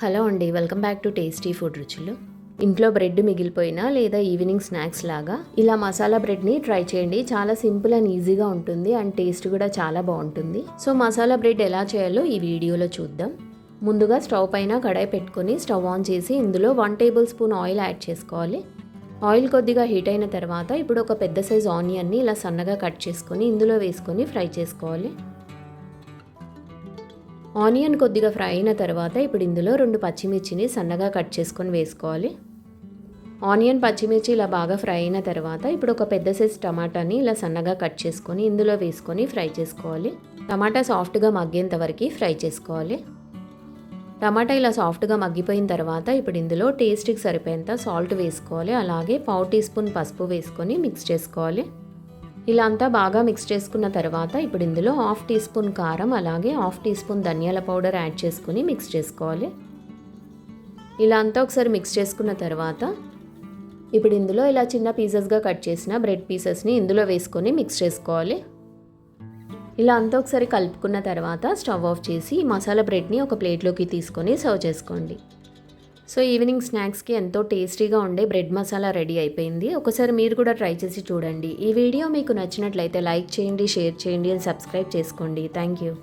Hello అండి welcome back to tasty food రుచులు. ఇంట్లో బ్రెడ్ మిగిలిపోయినా లేదా ఈవినింగ్ స్నాక్స్ లాగా ఇలా మసాలా బ్రెడ్ని ట్రై చేయండి. చాలా సింపుల్ అండ్ ఈజీగా ఉంటుంది అండ్ టేస్ట్ కూడా చాలా బాగుంటుంది. సో మసాలా బ్రెడ్ ఎలా చేయాలో ఈ వీడియోలో చూద్దాం. ముందుగా స్టవ్ పైన కడాయి పెట్టుకొని స్టవ్ ఆన్ చేసి ఇందులో one tablespoon oil add చేసుకోవాలి. ఆయిల్ కొద్దిగా హీట్ అయిన తర్వాత ఇప్పుడు ఒక పెద్ద సైజ్ ఆనియన్ని ఇలా సన్నగా కట్ చేసుకొని ఇందులో వేసుకొని ఫ్రై చేసుకోవాలి. ఆనియన్ కొద్దిగా ఫ్రై అయిన తర్వాత ఇప్పుడు ఇందులో రెండు పచ్చిమిర్చిని సన్నగా కట్ చేసుకొని వేసుకోవాలి. ఆనియన్ పచ్చిమిర్చి ఇలా బాగా ఫ్రై అయిన తర్వాత ఇప్పుడు ఒక పెద్ద సైజ్ టమాటాని ఇలా సన్నగా కట్ చేసుకొని ఇందులో వేసుకొని ఫ్రై చేసుకోవాలి. టమాటా సాఫ్ట్గా మగ్గేంత వరకు ఫ్రై చేసుకోవాలి. టమాటా ఇలా సాఫ్ట్గా మగ్గిపోయిన తర్వాత ఇప్పుడు ఇందులో టేస్ట్కి సరిపోయేంత సాల్ట్ వేసుకోవాలి. అలాగే పావు టీ స్పూన్ పసుపు వేసుకొని మిక్స్ చేసుకోవాలి. ఇలా అంతా బాగా మిక్స్ చేసుకున్న తర్వాత ఇప్పుడు ఇందులో హాఫ్ టీ స్పూన్ కారం అలాగే హాఫ్ టీ స్పూన్ ధనియాల పౌడర్ యాడ్ చేసుకుని మిక్స్ చేసుకోవాలి. ఇలా అంతా ఒకసారి మిక్స్ చేసుకున్న తర్వాత ఇప్పుడు ఇందులో ఇలా చిన్న పీసెస్గా కట్ చేసిన బ్రెడ్ పీసెస్ని ఇందులో వేసుకొని మిక్స్ చేసుకోవాలి. ఇలా అంతా ఒకసారి కలుపుకున్న తర్వాత స్టవ్ ఆఫ్ చేసి మసాలా బ్రెడ్ని ఒక ప్లేట్లోకి తీసుకొని సర్వ్ చేసుకోండి. సో ఈవినింగ్ స్నాక్స్కి ఎంతో టేస్టీగా ఉండే బ్రెడ్ మసాలా రెడీ అయిపోయింది. ఒకసారి మీరు కూడా ట్రై చేసి చూడండి. ఈ వీడియో మీకు నచ్చినట్లయితే లైక్ చేయండి షేర్ చేయండి అండ్ సబ్స్క్రైబ్ చేసుకోండి. Thank you.